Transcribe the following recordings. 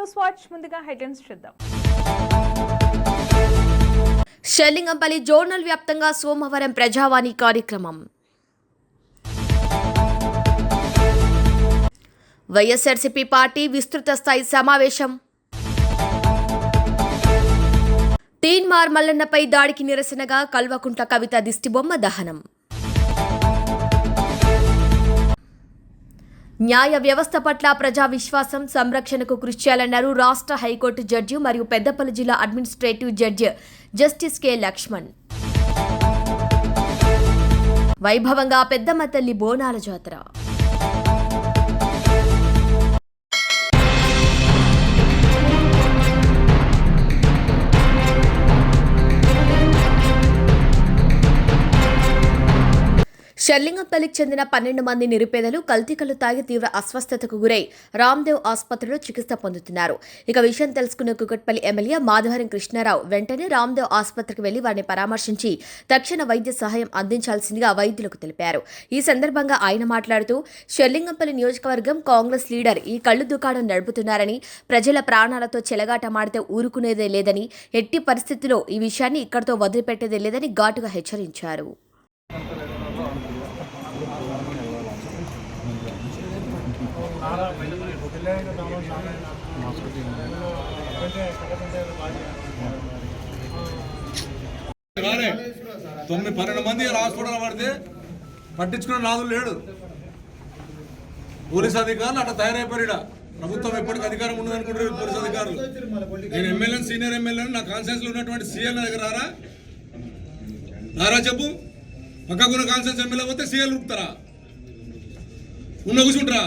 News watch ముందుగా headlines చూద్దాం. Serilingampally zonal వ్యాప్తంగా సోమవారం ప్రజావాణి కార్యక్రమం. వైఎస్ఆర్సీపీ పార్టీ విస్తృత స్థాయి సమావేశం. తీన్మార్ మల్లన్నపై దాడికి నిరసనగా కల్వకుంట కవిత దిష్టిబొమ్మ దహనం. న్యాయ వ్యవస్థ పట్ల ప్రజా విశ్వాసం సంరక్షణకు కృషి చేయాలన్నారు రాష్ట్ర హైకోర్టు జడ్జి మరియు పెద్దపల్లి జిల్లా administrative judge justice K. Laxman. వైభవంగా పెద్దమ్మ తల్లి బోనాల జాతర. షర్లింగంపల్లికి చెందిన పన్నెండు మంది నిరుపేదలు కల్తీకలు తాగి తీవ్ర అస్వస్థతకు గురై రామ్దేవ్ ఆసుపత్రిలో చికిత్స పొందుతున్నారు. ఇక విషయం తెలుసుకున్న కుకట్పల్లి ఎమ్మెల్యే మాధవరం కృష్ణారావు వెంటనే రామ్దేవ్ ఆసుపత్రికి వెళ్ళి వారిని పరామర్శించి తక్షణ వైద్య సహాయం అందించాల్సిందిగా వైద్యులకు తెలిపారు. ఈ సందర్భంగా ఆయన మాట్లాడుతూ షర్లింగంపల్లి నియోజకవర్గం కాంగ్రెస్ లీడర్ ఈ కళ్ళు దుకాణం నడుపుతున్నారని ప్రజల ప్రాణాలతో చెలగాటమాడితే ఊరుకునేదే లేదని ఎట్టి పరిస్థితుల్లో ఈ విషయాన్ని ఇక్కడితో వదిలిపెట్టేదే లేదని ఘాటుగా హెచ్చరించారు. తొమ్మిది పన్నెండు మంది హాస్పిటల్ పడితే పట్టించుకున్న నాదు లేడు. పోలీస్ అధికారులు అట్లా తయారైపోయాడు ప్రభుత్వం ఎప్పటికీ అధికారం ఉండదు అనుకుంటారు పోలీస్ అధికారులు. నేను ఎమ్మెల్యే సీనియర్ ఎమ్మెల్యే నా కాన్సెన్స్లో ఉన్నటువంటి సీఎల్ దగ్గర రారా? రారా చెప్పు. పక్కకున్న కాన్సెన్స్ ఎమ్మెల్యే పోతే సీఎల్ ఉపుతారా ఉన్న కూర్చుంటారా?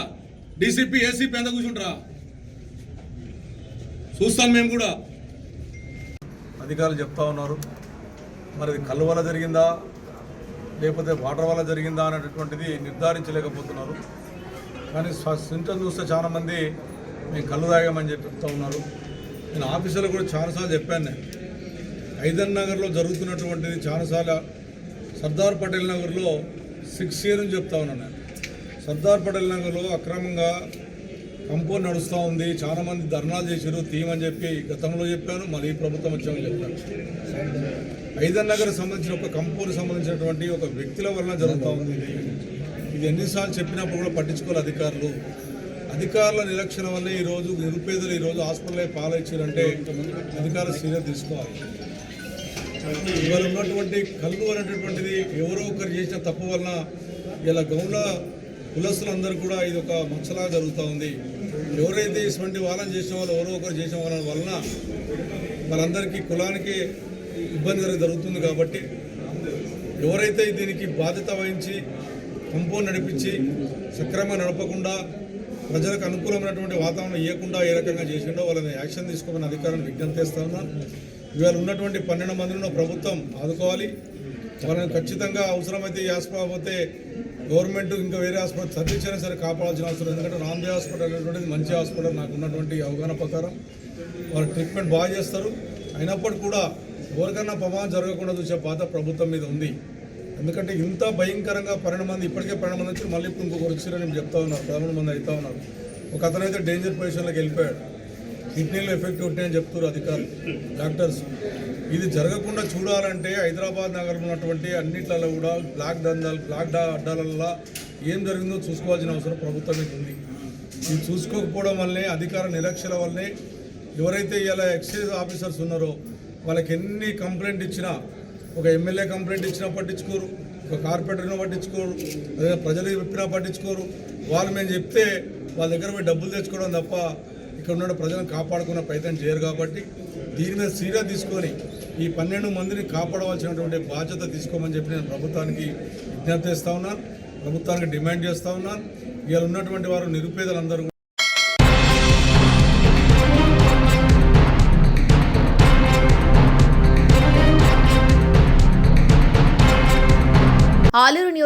డీసీపీ ఏసీపీ ఎంత కూర్చుంటారా? చూస్తాం మేము కూడా. అధికారులు చెప్తా ఉన్నారు. మరి కళ్ళు వల్ల జరిగిందా? లేకపోతే వాటర్ వల్ల జరిగిందా అనేటటువంటిది నిర్ధారించలేకపోతున్నారు. కానీ సింటమ్ చూస్తే చాలామంది మేము కళ్ళు తాగామని చెప్తా ఉన్నారు. నేను ఆఫీసులో కూడా చాలాసార్లు చెప్పాను. నేను ఐదన్ నగర్లో జరుగుతున్నటువంటిది చాలాసార్లు సర్దార్ పటేల్ నగర్లో సిక్స్ ఇయర్ అని చెప్తా ఉన్నాను నేను. సర్దార్ పటేల్ నగర్లో అక్రమంగా కంపౌండ్ నడుస్తూ ఉంది. చాలామంది ధర్నాలు చేశారు. తీయమని చెప్పి గతంలో చెప్పాను. మళ్ళీ ఈ ప్రభుత్వం వచ్చామని చెప్పాను. ఐదర్ నగర్ సంబంధించిన ఒక కంపౌండ్ సంబంధించినటువంటి ఒక వ్యక్తుల వలన జరుగుతూ ఉంది. ఇది. ఎన్నిసార్లు చెప్పినప్పుడు కూడా పట్టించుకోవాలి అధికారులు. అధికారుల నిరక్షణ వల్ల ఈరోజు నిరుపేదలు ఈరోజు హాస్పిటల్ పాలైచ్చారంటే అధికారులు సీరియస్ తీసుకోవాలి. ఇవాళ ఉన్నటువంటి కళ్ళు అనేటటువంటిది ఎవరో ఒకరు చేసిన తప్పు వలన ఇలా గౌన కులస్తులందరూ కూడా ఇది ఒక మచ్చలా జరుగుతూ ఉంది. ఎవరైతే ఇటువంటి వాళ్ళని చేసిన వాళ్ళు ఎవరో ఒకరు చేసిన వాళ్ళ వలన వాళ్ళందరికీ కులానికి ఇబ్బంది జరుగుతుంది కాబట్టి ఎవరైతే దీనికి బాధ్యత వహించి కంపౌండ్ నడిపించి సక్రమంగా నడపకుండా ప్రజలకు అనుకూలమైనటువంటి వాతావరణం ఇవ్వకుండా ఏ రకంగా చేసిండో వాళ్ళని యాక్షన్ తీసుకోమని అధికారులను విజ్ఞప్తి చేస్తా ఉన్నా. ఇవాళ ఉన్నటువంటి పన్నెండు మందిని ప్రభుత్వం ఆదుకోవాలి. వాళ్ళని ఖచ్చితంగా అవసరమైతే ఈ గవర్నమెంట్ ఇంకా వేరే హాస్పిటల్ తరలించినా సరే కాపాడాల్సిన అవసరం ఎందుకంటే రాందే హాస్పిటల్ అనేటువంటిది మంచి హాస్పిటల్. నాకు ఉన్నటువంటి అవగాహన ప్రకారం వారు ట్రీట్మెంట్ బాగా చేస్తారు. అయినప్పటికీ కూడా ఎవరికన్నా ప్రమాదం జరగకుండా చూసే బాధ ప్రభుత్వం మీద ఉంది. ఎందుకంటే ఇంత భయంకరంగా పన్నెండు మంది ఇప్పటికే పన్నెండు మంది వచ్చి మళ్ళీ ఇప్పుడు ఇంకొకరు వచ్చారని చెప్తా ఉన్నారు పదమూడు మంది అవుతా ఉన్నారు. ఒక అతను అయితే డేంజర్ పొజిషన్లోకి వెళ్ళిపోయాడు. కిడ్నీలో ఎఫెక్ట్ ఉంటాయని చెప్తున్నారు అధికారులు డాక్టర్స్. ఇది జరగకుండా చూడాలంటే హైదరాబాద్ నగరంలో ఉన్నటువంటి అన్నిట్లలో కూడా బ్లాక్ దందాలు బ్లాక్ డా అడ్డాలల్లో ఏం జరిగిందో చూసుకోవాల్సిన అవసరం ప్రభుత్వం మీద ఉంది. ఇది చూసుకోకపోవడం వల్లనే అధికార నిరక్షల వల్లనే ఎవరైతే ఇలా ఎక్సైజ్ ఆఫీసర్స్ ఉన్నారో వాళ్ళకి ఎన్ని కంప్లైంట్ ఇచ్చినా ఒక ఎమ్మెల్యే కంప్లైంట్ ఇచ్చినా పట్టించుకోరు ఒక కార్పొరేటర్ని పట్టించుకోరు ప్రజలకు ప్రజలు చెప్పినా పట్టించుకోరు. వాళ్ళు మేము చెప్తే వాళ్ళ దగ్గర పోయి డబ్బులు తెచ్చుకోవడం తప్ప ఇక్కడ ఉన్న ప్రజలను కాపాడుకున్న ప్రయత్నం చేయరు కాబట్టి దీని మీద సీరియస్ తీసుకొని ఈ పన్నెండు మందిని కాపాడవలసినటువంటి బాధ్యత తీసుకోమని చెప్పి నేను ప్రభుత్వానికి విజ్ఞప్తి చేస్తా ఉన్నాను. ప్రభుత్వానికి డిమాండ్ చేస్తూ ఉన్నాను. ఇవాళ ఉన్నటువంటి వారు నిరుపేదలందరూ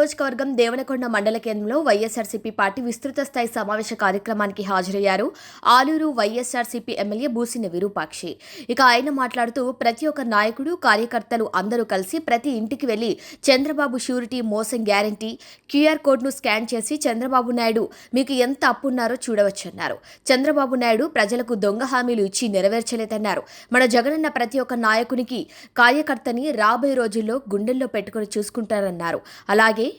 నియోజకవర్గం దేవనకొండ మండల కేంద్రంలో వైఎస్ఆర్సీపీ పార్టీ విస్తృత స్థాయి సమావేశ కార్యక్రమానికి హాజరయ్యారు. Aluru YSRCP MLA Busine Virupakshi. ఇక ఆయన మాట్లాడుతూ ప్రతి ఒక్క నాయకుడు కార్యకర్తలు అందరూ కలిసి ప్రతి ఇంటికి వెళ్ళి చంద్రబాబు షూరిటీ మోసం గ్యారంటీ క్యూఆర్ కోడ్ను స్కాన్ చేసి చంద్రబాబు నాయుడు మీకు ఎంత అప్పున్నారో చూడవచ్చన్నారు. చంద్రబాబు నాయుడు ప్రజలకు దొంగ హామీలు ఇచ్చి నెరవేర్చలేదన్నారు. మన జగనన్న ప్రతి ఒక్క నాయకునికి కార్యకర్తని రాబోయే రోజుల్లో గుండెల్లో పెట్టుకుని చూసుకుంటారన్నారు. అలాగే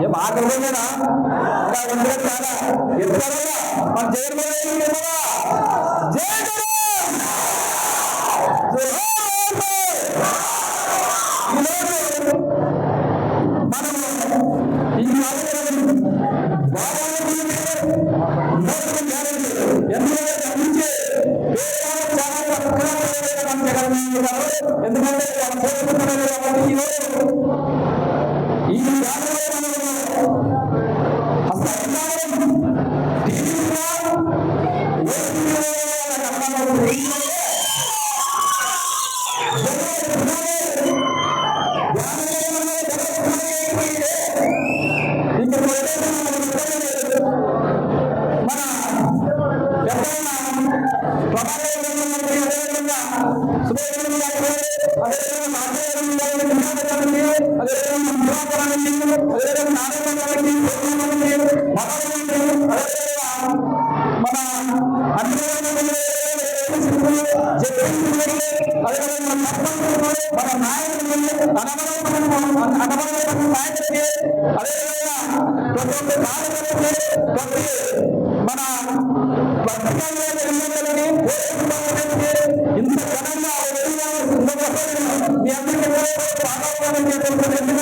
ये बात बोलेंगे ना। उनका इंद्र दादा ये तो बोलेगा पर जय बोलेंगे बोला जय చేస్తున్నారు ఎందుకంటే కోరుకుంటున్నారు కాబట్టి ఈరోజు ఈ గ్రామంలో అసలు పాదం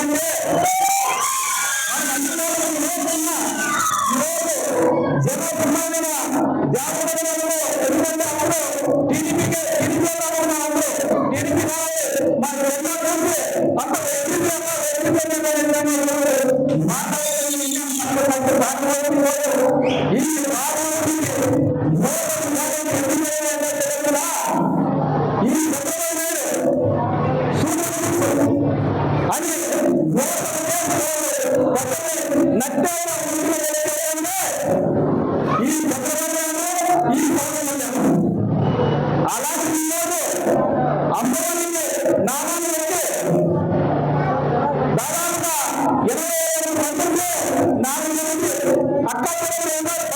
ஒரு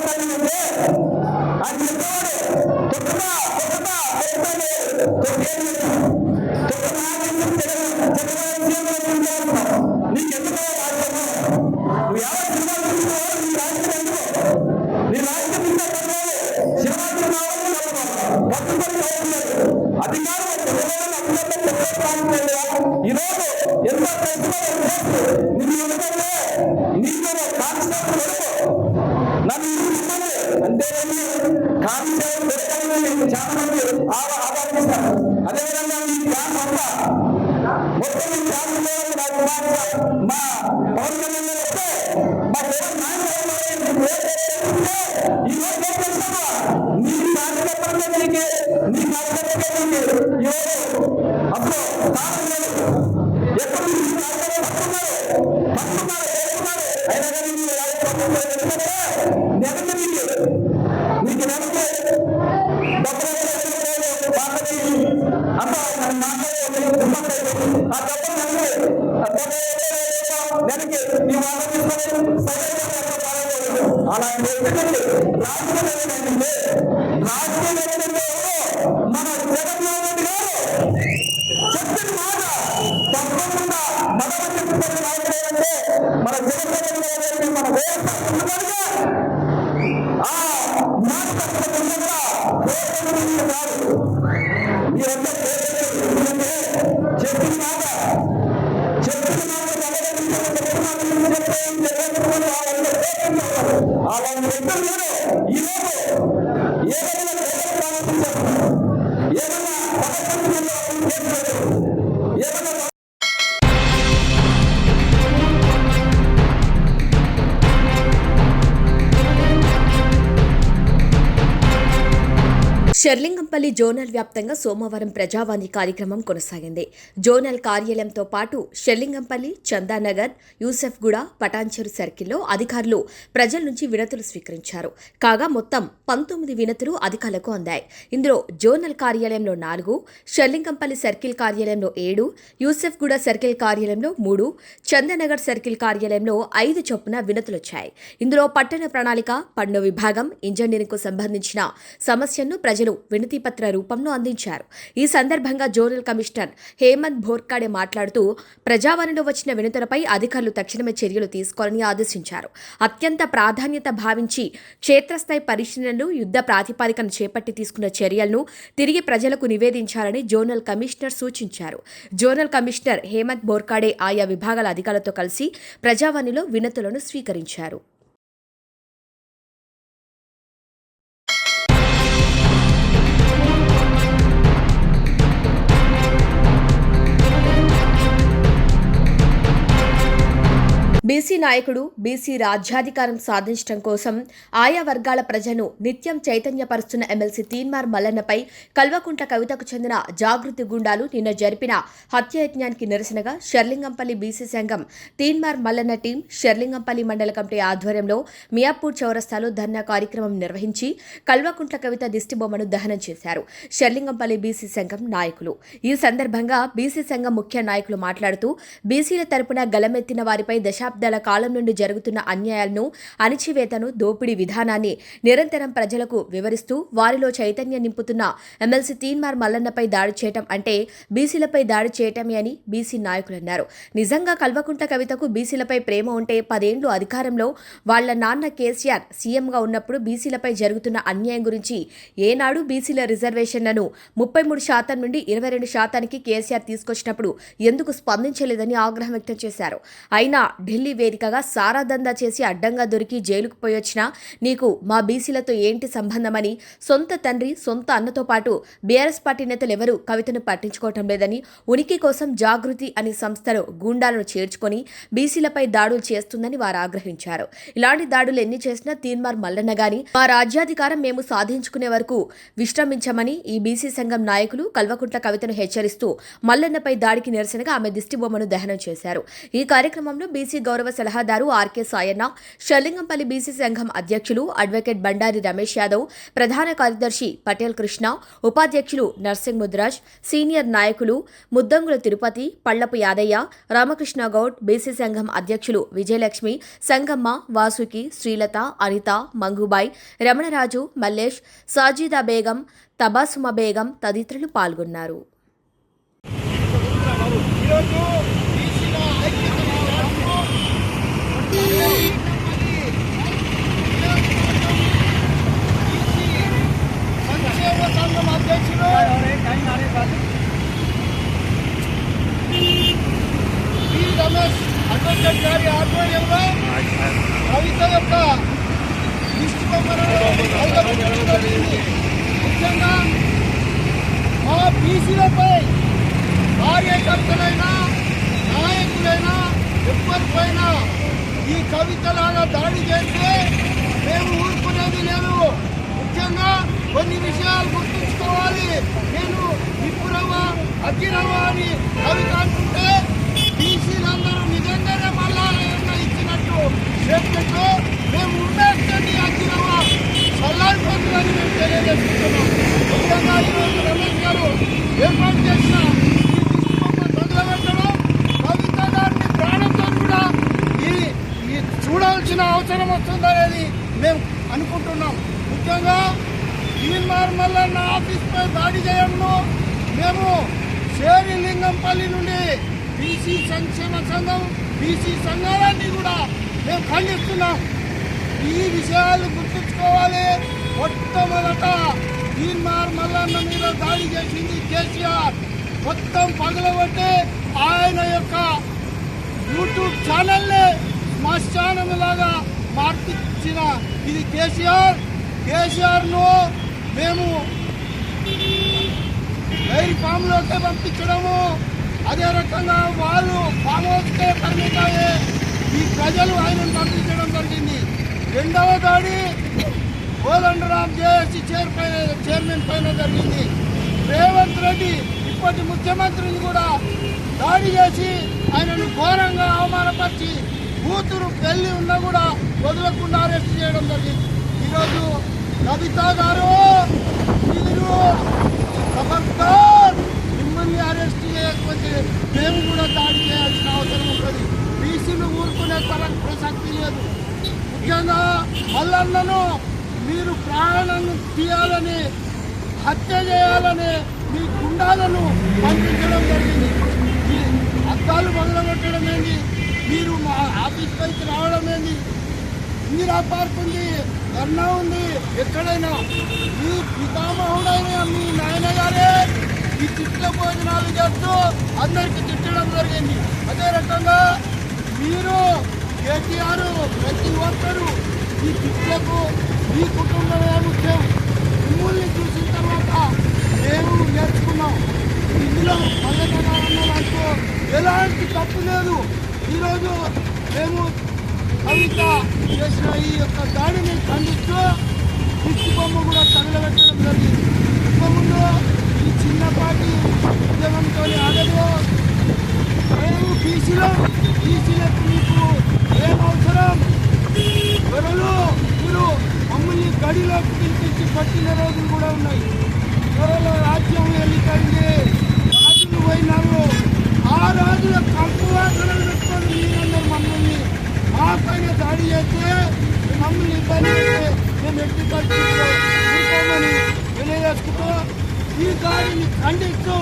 para viver అలాంటి వ్యక్తులు లేరు ఈ రోజు షెర్లింగంపల్లి జోనల్ వ్యాప్తంగా సోమవారం ప్రజావాణి కార్యక్రమం కొనసాగింది. జోనల్ కార్యాలయంతో పాటు షెర్లింగంపల్లి చందానగర్ యూసెఫ్గూడ పటాన్చెరు సర్కిల్లో అధికారులు ప్రజల నుంచి వినతులు స్వీకరించారు. కాగా మొత్తం పంతొమ్మిది వినతులు అధికారులకు అందాయి. ఇందులో జోనల్ కార్యాలయంలో నాలుగు షెర్లింగంపల్లి సర్కిల్ కార్యాలయంలో ఏడు యూసెఫ్గూడ సర్కిల్ కార్యాలయంలో మూడు చందానగర్ సర్కిల్ కార్యాలయంలో ఐదు చొప్పున వినతులొచ్చాయి. ఇందులో పట్టణ ప్రణాళిక పన్ను విభాగం ఇంజనీరింగ్కు సంబంధించిన సమస్యను ప్రజలు వినతిపత్ర రూపంలో అందించారు. ఈ సందర్భంగా జోనల్ కమిషనర్ హేమంత్ భోర్కాడే మాట్లాడుతూ ప్రజావాణిలో వచ్చిన వినతులపై అధికారులు తక్షణమే చర్యలు తీసుకోవాలని ఆదేశించారు. అత్యంత ప్రాధాన్యత భావించి క్షేత్రస్థాయి పరిశీలనలు యుద్ధ ప్రాతిపాదికన చేపట్టి తీసుకున్న చర్యలను తిరిగి ప్రజలకు నివేదించాలని జోనల్ కమిషనర్ సూచించారు. జోనల్ కమిషనర్ హేమంత్ బోర్కాడే ఆయా విభాగాల అధికారులతో కలిసి ప్రజావాణిలో వినతులను స్వీకరించారు. బీసీ నాయకుడు బీసీ రాజ్యాధికారం సాధించడం కోసం ఆయా వర్గాల ప్రజను నిత్యం చైతన్యపరుస్తున్న ఎమ్మెల్సీ తీన్మార్ మల్లన్నపై కల్వకుంట్ల కవితకు చెందిన జాగృతి గుండాలు నిన్న జరిపిన హత్యాయజ్ఞానికి నిరసనగా షర్లింగంపల్లి బీసీ సంఘం తీన్మార్ మల్లన్న టీం షర్లింగంపల్లి మండల కమిటీ ఆధ్వర్యంలో మియాపూర్ చౌరస్తాలో ధర్నా కార్యక్రమం నిర్వహించి కల్వకుంట్ల కవిత దిష్టిబొమ్మను దహనం చేశారు షర్లింగంపల్లి బీసీ సంఘం నాయకులు. ఈ సందర్భంగా బీసీ సంఘం ముఖ్య నాయకులు మాట్లాడుతూ బీసీల తరపున గలమెత్తిన వారిపై దశాబ్దాల కాలం నుండి జరుగుతున్న అన్యాయాలను అణిచివేతను దోపిడీ విధానాన్ని నిరంతరం ప్రజలకు వివరిస్తూ వారిలో చైతన్యం నింపుతున్న ఎమ్మెల్సీ తీన్మార్ మల్లన్నపై దాడి చేయటం అంటే బీసీలపై దాడి చేయటమే అని బీసీ నాయకులు అన్నారు నిజంగా కల్వకుంట్ల కవితకు బీసీలపై ప్రేమ ఉంటే పదేండ్లు అధికారంలో వాళ్ళ నాన్న కేసీఆర్ సీఎంగా ఉన్నప్పుడు బీసీలపై జరుగుతున్న అన్యాయం గురించి ఏనాడు బీసీల రిజర్వేషన్లను ముప్పై మూడు శాతం నుండి ఇరవై రెండు శాతానికి కేసీఆర్ తీసుకొచ్చినప్పుడు ఎందుకు స్పందించలేదని ఆగ్రహం వ్యక్తం చేశారు. అయినా ఢిల్లీ వేదికగా సారాదందా చేసి అడ్డంగా దొరికి జైలుకు పోయొచ్చినా నీకు మా బీసీలతో ఏంటి సంబంధమని సొంత తండ్రి సొంత అన్నతో పాటు బీఆర్ఎస్ పార్టీ నేతలెవరూ కవితను పట్టించుకోవటం లేదని ఉనికి కోసం జాగృతి అనే సంస్థలో గూండాలను చేర్చుకొని బీసీలపై దాడులు చేస్తుందని వారు ఆగ్రహించారు. ఇలాంటి దాడులు ఎన్ని చేసినా తీన్మార్ మల్లన్న గాని మా రాజ్యాధికారం మేము సాధించుకునే వరకు విశ్రమించమని ఈ బీసీ సంఘం నాయకులు కల్వకుంట్ల కవితను హెచ్చరిస్తూ మల్లన్నపై దాడికి నిరసనగా ఆమె దిష్టిబొమ్మను దహనం చేశారు. ఈ కార్యక్రమంలో బీసీ గౌరవ సలహాదారు ఆర్కే సాయన్న షల్లింగంపల్లి బీసీ సంఘం అధ్యక్షులు అడ్వకేట్ బండారి రమేష్ యాదవ్ ప్రధాన కార్యదర్శి పటేల్ కృష్ణ ఉపాధ్యక్షులు నర్సింగ్ ముద్రాజ్ సీనియర్ నాయకులు ముద్దంగుల తిరుపతి పళ్ళపు యాదయ్య రామకృష్ణ గౌడ్ బీసీ సంఘం అధ్యక్షులు విజయలక్ష్మి సంగమ్మ వాసుకి శ్రీలత అనిత మంగుబాయ్ రమణరాజు మల్లేష్ సాజీదా బేగం తబాసుమ బేగం తదితరులు పాల్గొన్నారు సంక్షేమ సంఘం అధ్యక్షుడు పి రమేష్ అడ్వకేట్ గారి ఆధ్వర్యంలో కవిత యొక్క పాల్గొనడం జరిగింది. ముఖ్యంగా మా బీసీలపై కార్యకర్తలైనా నాయకులైనా ఎవరిపైనా ఈ కవితలాగా దాడి చేస్తే మేము ఊరుకునేది లేదు ముఖ్యంగా కొన్ని విషయాలు గుర్తుంచుకోవాలి నేను నిప్పురవ అగ్గిరవ అని కవిత అంటుంటే బీసీలందరూ నిజంగానే మళ్ళా ఏమన్నా ఇచ్చినట్టు స్టేట్మెంట్ మేము ఉండేటండి అగ్గిరవ చల్లారిపోతుందని మేము తెలియజేస్తున్నాం ముఖ్యంగా ఈరోజు రమేష్ గారు ఏర్పాటు చేసిన ఈ దిష్టిబొమ్మ తగలబెట్టడం కవిత గారిని ప్రాణంతో కూడా ఈ ఈ చూడాల్సిన అవసరం వస్తుందనేది మేము అనుకుంటున్నాం ముఖ్యంగా తీన్మార్ మల్లన్న ఆఫీస్ పై దాడి చేయడంలో మేము శేరిలింగంపల్లి నుండి బీసీ సంక్షేమ సంఘం బీసీ సంఘాలన్నీ కూడా మేము ఖండిస్తున్నాం. ఈ విషయాలు గుర్తుంచుకోవాలి. మొట్టమొదట తీన్మార్ మల్లన్న మీద దాడి చేసింది కేసీఆర్. మొత్తం పగలబట్టి ఆయన యొక్క యూట్యూబ్ ఛానల్ని శ్మశానం లాగా మార్పించిన ఇది కేసీఆర్. కేసీఆర్ను మేము డైరీ ఫామ్లోకే పంపించడము. అదే రకంగా వాళ్ళు ఫామ్ హౌస్కే పరిమిత ఈ ప్రజలు ఆయనను పంపించడం జరిగింది. రెండవ దాడి కోదండరాం జేఏసీ చైర్ పైన చైర్మన్ పైన జరిగింది. రేవంత్ రెడ్డి ఇప్పటి ముఖ్యమంత్రిని కూడా దాడి చేసి ఆయనను ఘోరంగా అవమానపరిచి కూతురు పెళ్ళి ఉన్నా కూడా వదలకుండా అరెస్ట్ చేయడం జరిగింది. ఈరోజు కవిత గారు మీరు ఖబర్దార్ మిమ్మల్ని అరెస్ట్ చేయకపోతే మేము కూడా దాడి చేయాల్సిన అవసరం ఉంటుంది బీసీలు ఊరుకునే తరం ప్రసక్తి లేదు. ముఖ్యంగా మల్లన్నను మీరు ప్రాణం తీయాలని హత్య చేయాలని మీ గుండాలను పంపించడం జరిగింది. అద్దాలు మొదలగొట్టడం ఏంటి మీరు మా ఆఫీస్ పైకి రావడం ఏంటి ఇందిరా పార్క్ ఉంది ధర్నా ఉంది ఎక్కడైనా. మీ పితామహుడైన మీ నాయన గారే ఈ చిట్ల భోజనాలు చేస్తూ అందరికీ తిట్టడం జరిగింది. అదే రకంగా మీరు కేటీఆర్ ప్రతి ఒక్కరు ఈ చిట్లకు మీ కుటుంబమే ముఖ్యం. మిమ్మల్ని చూసిన తర్వాత మేము నేర్చుకున్నాం. ఇందులో నాకు ఎలాంటి తప్పు లేదు. ఈరోజు మేము కవిత చేసిన ఈ యొక్క దాడిని ఖండిస్తూ పిచ్చి బొమ్మ కూడా తగలబెట్టడం జరిగింది. ముందు ఈ చిన్నపాటి ఉద్యమంతో ఆడలో మేము బీసీలో బీసీలకు మీకు ఏం అవసరం త్వరలో మీరు మమ్మల్ని గడిలోకి పిలిపించి పట్టిన రోజులు కూడా ఉన్నాయి. త్వరలో రాజ్యం ఎన్నికైంది రాజులు పోయినారు. ఆ రాజుల కంపు వాసనలు పెట్టుకొని మీరందరూ మమ్మల్ని మా పైన చేస్తే మమ్మల్ని ఇబ్బంది పెడితే మేము ఎట్టి పరిస్థితుల్లో ఊరుకోమని ఈ దారిని ఖండిస్తూ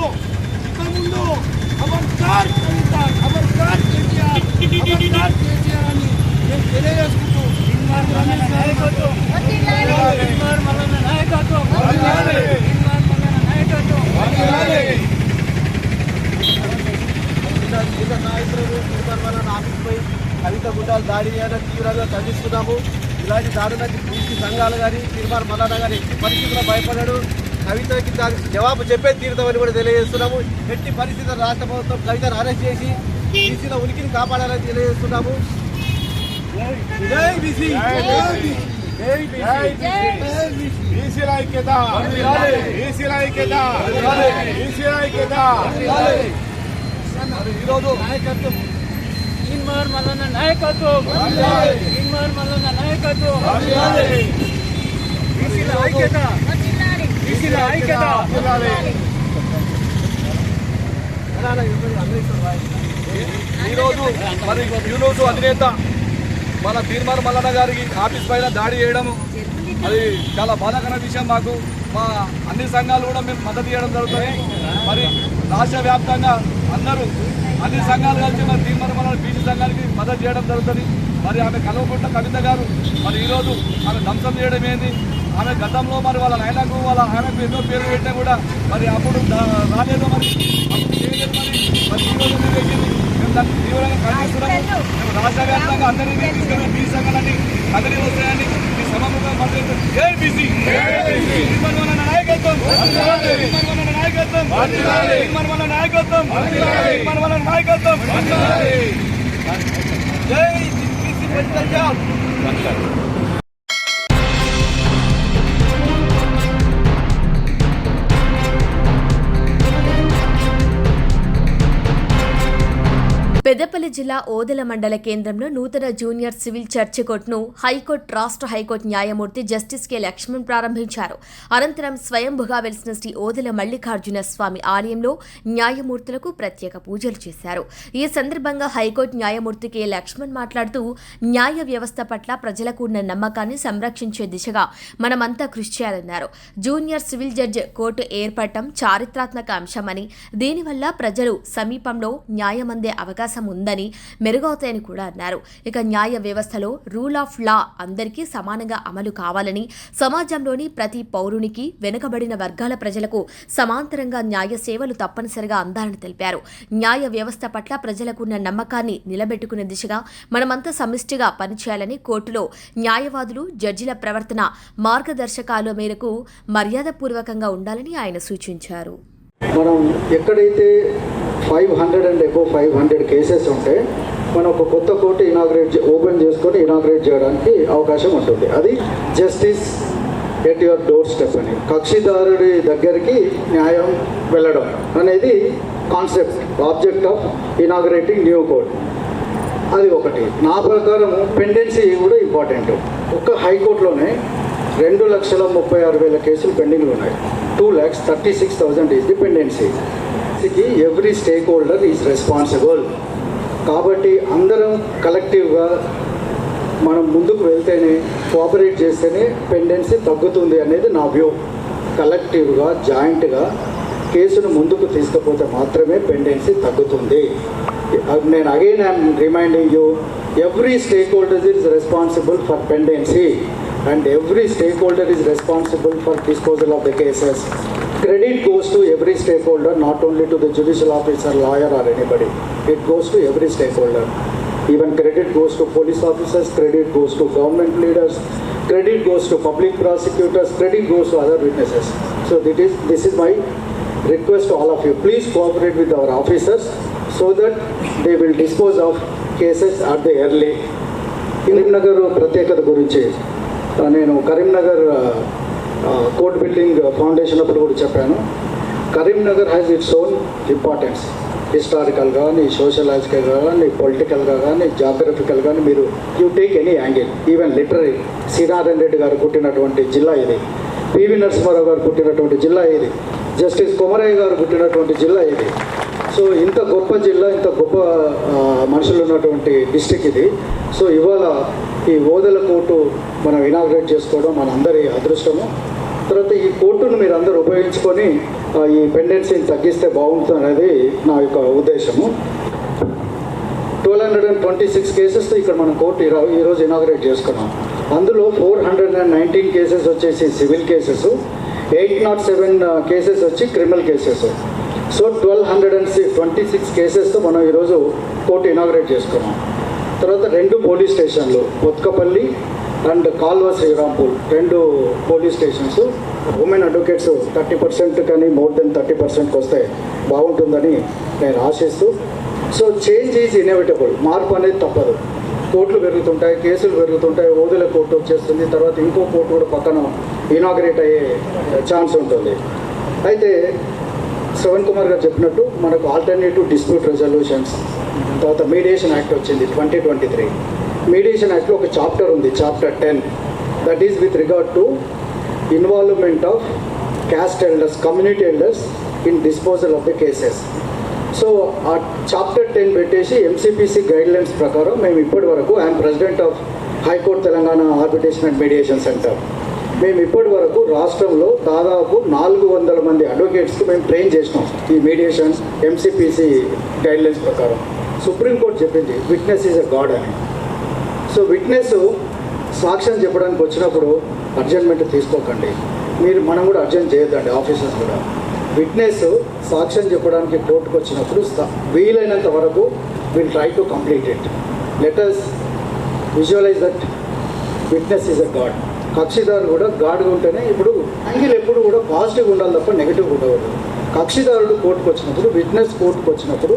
ఇక ముందు ఖబర్దార్ కవిత ఖబర్దార్ కేటీఆర్ ఖబర్దార్ కేటీఆర్ అని మేము తెలియజేసుకుంటూ నాయకులు ఆఫీస్ పోయి కవిత గుండాలు దాడి చేయడం తీవ్రంగా ఖండిస్తున్నాము. ఇలాంటి దాడులకు బీసీ సంఘాలు కానీ తీర్మాన మల్లన్న గారి ఎట్టి పరిస్థితుల్లో భయపడ్డాడు కవితకి దానికి జవాబు చెప్పే తీరుతామని కూడా తెలియజేస్తున్నాము. ఎట్టి పరిస్థితుల్లో రాష్ట్ర ప్రభుత్వం కవితను అరెస్ట్ చేసి బీసీల ఉనికిని కాపాడాలని తెలియజేస్తున్నాము. జై బీసీ! జై బీసీ! బీసీల ఐక్యత! బీసీల ఐక్యత! బీసీల ఐక్యత! ఈరోజు నాయకత్వం ఇన్మార్ మల్లన్న నాయకత్వం. ఇన్మార్ మల్లన్న నాయకత్వం. బీసీల ఐక్యత. బీసీల ఐక్యత. ఈరోజు మరి యూనూసు అధినేత మన తీర్మాన మల్లన్న గారికి ఆఫీస్ పైన దాడి చేయడం అది చాలా బాధాకర విషయం మాకు. మా అన్ని సంఘాలు కూడా మేము మద్దతు చేయడం జరుగుతుంది. మరి రాష్ట్ర వ్యాప్తంగా అందరూ అన్ని సంఘాలు కలిసి మరి తీర్మాన మల్లన్న బీసీ సంఘానికి మద్దతు చేయడం జరుగుతుంది. మరి ఆమె కలవకుంట కవిత గారు మరి ఈరోజు ఆమె ధ్వంసం చేయడం ఏంది? ఆమె గతంలో మరి వాళ్ళ నాయనకు వాళ్ళ ఆయనకు ఎన్నో పేర్లు పెట్టినా కూడా మరి అప్పుడు రాలేదు మరి. మరి. మరి ఈ రోజు ఎందుకు పెట్టింది? మేము దాన్ని తీవ్రంగా ఖండిస్తున్నాము. మేము రాష్ట్ర వ్యాప్తంగా అందరినీ తీసుకెళ్ళి బీ సంఘాలని కదిలి వస్తాయని ఈ సభముఖం మంత్రి నిర్మల్ నాయకత్వం. నాయకత్వం. నిర్మల్ నాయకత్వం. నిర్మల్ నాయకత్వం. జై బీసీ పంచాయత్ పెద్దపల్లి జిల్లా ఓదెల మండల కేంద్రంలో నూతన జూనియర్ సివిల్ చర్చి కోర్టును హైకోర్టు రాష్ట్ర హైకోర్టు న్యాయమూర్తి జస్టిస్ కె. లక్ష్మణ్ ప్రారంభించారు. అనంతరం స్వయంభుగా వెలిసిన శ్రీ ఓదెల మల్లికార్జున స్వామి ఆలయంలో న్యాయమూర్తులకు ప్రత్యేక పూజలు చేశారు. ఈ సందర్భంగా హైకోర్టు న్యాయమూర్తి కె. లక్ష్మణ్ మాట్లాడుతూ న్యాయ వ్యవస్థ పట్ల ప్రజలకు ఉన్న నమ్మకాన్ని సంరక్షించే దిశగా మనమంతా కృషి చేయాలన్నారు. జూనియర్ సివిల్ జడ్జ్ కోర్టు ఏర్పడటం చారిత్రాత్మక అంశమని దీనివల్ల ప్రజలు సమీపంలో న్యాయమందే అవకాశం ఉందని మెరుగవుతాయని కూడా అన్నారు. ఇక న్యాయ వ్యవస్థలో రూల్ ఆఫ్ లా అందరికీ సమానంగా అమలు కావాలని సమాజంలోని ప్రతి పౌరునికి వెనుకబడిన వర్గాల ప్రజలకు సమాంతరంగా న్యాయ సేవలు తప్పనిసరిగా అందాలని తెలిపారు. న్యాయ వ్యవస్థ పట్ల ప్రజలకున్న నమ్మకాన్ని నిలబెట్టుకునే దిశగా మనమంతా సమిష్టిగా పనిచేయాలని కోర్టులో న్యాయవాదులు జడ్జిల ప్రవర్తన మార్గదర్శకాల మేరకు మర్యాదపూర్వకంగా ఉండాలని ఆయన సూచించారు. మనం ఎక్కడైతే five hundred and above five hundred cases ఉంటే మనం ఒక కొత్త కోర్టు ఇనాగ్రేట్ ఓపెన్ చేసుకొని ఇనాగ్రేట్ చేయడానికి అవకాశం ఉంటుంది. అది justice at your doorstep అని. కక్షిదారుడి దగ్గరికి న్యాయం వెళ్ళడం అనేది concept object of inaugurating new court. అది ఒకటి. నా ప్రకారం పెండెన్సీ కూడా ఇంపార్టెంట్. ఒక్క హైకోర్టులోనే రెండు లక్షల ముప్పై ఆరు వేల కేసులు పెండింగ్లు ఉన్నాయి. Two lakhs thirty six thousand is the every stakeholder is responsible కాబట్టి అందరం కలెక్టివ్గా మనం ముందుకు వెళ్తేనే కోఆపరేట్ చేస్తేనే పెండెన్సీ తగ్గుతుంది అనేది నా వ్యూ కలెక్టివ్గా జాయింట్గా కేసును ముందుకు తీసుకుపోతే మాత్రమే పెండెన్సీ తగ్గుతుంది. Uh, నేను again I'm reminding you every stakeholder is responsible for pendency and every stakeholder is responsible for disposal of the cases. Credit goes to every stakeholder, not only to the judicial officer, lawyer or anybody. It goes to every stakeholder. Even credit goes to police officers, credit goes to government leaders, credit goes to public prosecutors, credit goes to other witnesses. So this is, this is my request to all of you. Please cooperate with our officers so that they will dispose of cases at the early. Karimnagar ప్రత్యేకత గురించి నేను Karimnagar court building foundation అప్పుడు కూడా చెప్పాను. Karimnagar has its own importance historical కానీ సోషలాజికల్గా కానీ పొలిటికల్గా కానీ జాగ్రఫికల్ కానీ మీరు you take any angle even literary Srinarayana Reddy గారు పుట్టినటువంటి జిల్లా ఇది. పివి నరసింహారావు గారు పుట్టినటువంటి జిల్లా ఇది. జస్టిస్ కొమరయ్య గారు పుట్టినటువంటి జిల్లా ఇది. సో ఇంత గొప్ప జిల్లా ఇంత గొప్ప మనుషులు ఉన్నటువంటి డిస్టిక్ ఇది. సో ఇవాళ ఈ ఓదల కోర్టు మనం ఇనాగ్రేట్ చేసుకోవడం మన అందరి అదృష్టము. తర్వాత ఈ కోర్టును మీరు అందరూ ఉపయోగించుకొని ఈ పెండెన్సీని తగ్గిస్తే బాగుంటుంది అనేది నా యొక్క ఉద్దేశము. Twelve hundred and twenty six కేసెస్తో ఇక్కడ మనం కోర్టు ఈరోజు ఇనాగ్రేట్ చేసుకున్నాం. అందులో four hundred and nineteen cases వచ్చేసి civil cases eight nought seven cases వచ్చి criminal cases so twelve hundred and twenty six కేసెస్తో మనం ఈరోజు కోర్టు ఇనాగ్రేట్ చేసుకున్నాం. తర్వాత రెండు పోలీస్ స్టేషన్లు బొత్కపల్లి అండ్ కాల్వ శ్రీరాంపూర్. రెండు police stations. Women advocates thirty percent కానీ మోర్ దెన్ థర్టీ పర్సెంట్కి వస్తే బాగుంటుందని నేను ఆశిస్తూ. సో చేంజ్ ఈజ్ ఇన్ఎవిటబుల్ మార్పు అనేది తప్పదు. కోర్టులు పెరుగుతుంటాయి కేసులు పెరుగుతుంటాయి ఓదుల కోర్టు వచ్చేస్తుంది. తర్వాత ఇంకో కోర్టు కూడా పక్కన ఇనాగ్రేట్ అయ్యే ఛాన్స్ ఉంటుంది. అయితే శ్రవణ్ కుమార్ గారు చెప్పినట్టు మనకు ఆల్టర్నేటివ్ డిస్ప్యూట్ రెజల్యూషన్స్ తర్వాత మీడియేషన్ యాక్ట్ వచ్చింది ట్వంటీ ట్వంటీ త్రీ మీడియేషన్ యాక్ట్లో ఒక చాప్టర్ ఉంది chapter ten that is with regard to involvement of caste elders community elders in disposal of the cases so ఆ చాప్టర్ టెన్ పెట్టేసి MCPC guidelines ప్రకారం మేము ఇప్పటి వరకు I'm president of high court Telangana arbitration and mediation centre మేము ఇప్పటి వరకు రాష్ట్రంలో దాదాపు నాలుగు వందల మంది అడ్వకేట్స్కి మేము ట్రైన్ చేసినాం ఈ మీడియేషన్ ఎంసీపీసీ గైడ్లైన్స్ ప్రకారం. సుప్రీంకోర్టు చెప్పింది విట్నెస్ ఈజ్ అ గాడ్ అని. సో విట్నెస్ సాక్ష్యం చెప్పడానికి వచ్చినప్పుడు అర్జెంట్మెంట్ తీసుకోకండి. మీరు మనం కూడా అర్జెంట్ చేయొద్దండి ఆఫీసర్స్ కూడా. విట్నెస్ సాక్ష్యం చెప్పడానికి కోర్టుకు వచ్చినప్పుడు వీలైనంత వరకు will try to complete it letters visualise that witness is a god కక్షిదారు కూడా గాడుగా ఉంటేనే ఇప్పుడు యాంగిల్ ఎప్పుడు కూడా పాజిటివ్ ఉండాలి తప్ప నెగిటివ్ ఉండకూడదు. కక్షిదారుడు కోర్టుకు వచ్చినప్పుడు విట్నెస్ కోర్టుకు వచ్చినప్పుడు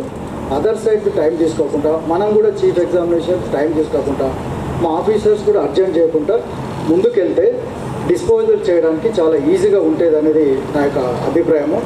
అదర్ సైడ్ టైం తీసుకోకుండా మనం కూడా చీఫ్ ఎగ్జామినేషన్ టైం తీసుకోకుండా మా ఆఫీసర్స్ కూడా అర్జెంట్ చేయకుండా ముందుకెళ్తే డిస్పోజల్ చేయడానికి చాలా ఈజీగా ఉంటుంది అనేది నా యొక్క అభిప్రాయము.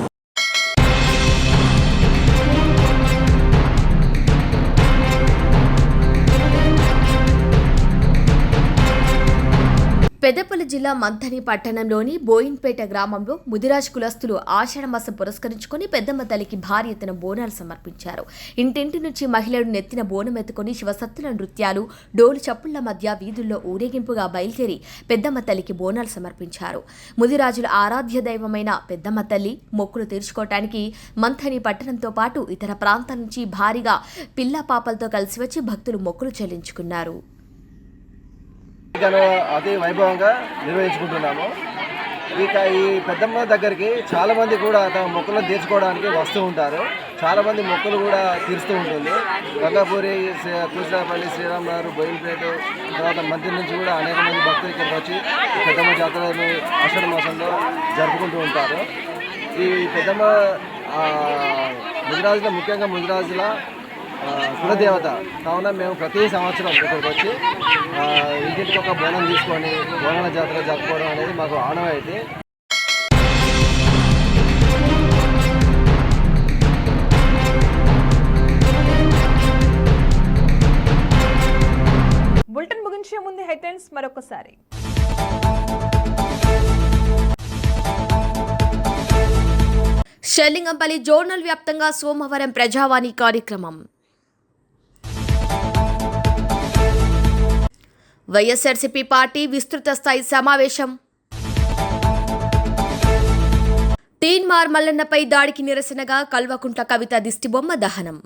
పెద్దపల్లి జిల్లా మంథని పట్టణంలోని బోయిన్పేట గ్రామంలో ముదిరాజ్ కులస్తులు ఆషాఢమాసం పురస్కరించుకొని పెద్దమ్మ తల్లికి భారీ ఎత్తున బోనాలు సమర్పించారు. ఇంటింటి నుంచి మహిళలు నెత్తిన బోనం ఎత్తుకొని శివసత్తుల నృత్యాలు డోలు చప్పుళ్ళ మధ్య వీధుల్లో ఊరేగింపుగా బయలుదేరి పెద్దమ్మ తల్లికి బోనాలు సమర్పించారు. ముదిరాజుల ఆరాధ్య దైవమైన పెద్దమ్మ తల్లి మొక్కులు తీర్చుకోవటానికి మంథని పట్టణంతో పాటు ఇతర ప్రాంతాల నుంచి భారీగా పిల్ల పాపలతో కలిసి వచ్చి భక్తులు మొక్కులు చెల్లించుకున్నారు. ఇకను అతి వైభవంగా నిర్వహించుకుంటున్నాము. ఇక ఈ పెద్దమ్మ దగ్గరికి చాలామంది కూడా తమ మొక్కలు తీర్చుకోవడానికి వస్తూ ఉంటారు. చాలామంది మొక్కలు కూడా తీరుస్తూ ఉంటుంది. గంగాపూరి శ్రీ- కృష్ణాపల్లి శ్రీరామనగర్ బోయినపేట తర్వాత మంత్రి నుంచి కూడా అనేక మంది భక్తులు ఇక్కడికి వచ్చి పెద్దమ్మ జాతరను ఆషాఢ మాసంలో జరుపుకుంటూ ఉంటారు. ఈ పెద్దమ్మ ముదిరాజుల ముఖ్యంగా ముదిరాజుల కులదేవత. కావున మేము ప్రతి సంవత్సరం ఇక్కడికి వచ్చి ఆ, ఇంటింటికి ఒక బోనం తీసుకొని బోనాల జాతర జరుపుకోవడం అనేది మాకు ఆనవాయితీ. బులెటిన్ ముగించే ముందు హెడ్లైన్స్ మరొకసారి. షెల్లింగంపల్లి జోనల్ వ్యాప్తంగా సోమవారం ప్రజావాణి కార్యక్రమం. వైఎస్ఆర్సీపీ పార్టీ విస్తృత స్థాయి సమావేశం. తీన్మార్ మల్లన్నపై దాడికి నిరసనగా కల్వకుంట్ల కవిత దిష్టిబొమ్మ దహనం.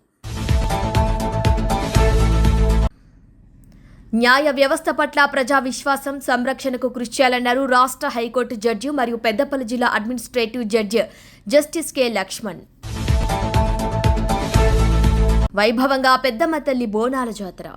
న్యాయ వ్యవస్థ పట్ల ప్రజా విశ్వాసం సంరక్షణకు కృషి చేయాలన్నారు రాష్ట్ర హైకోర్టు జడ్జి మరియు పెద్దపల్లి జిల్లా administrative judge justice K. Laxman. వైభవంగా పెద్దమ్మ తల్లి బోనాల జాతర.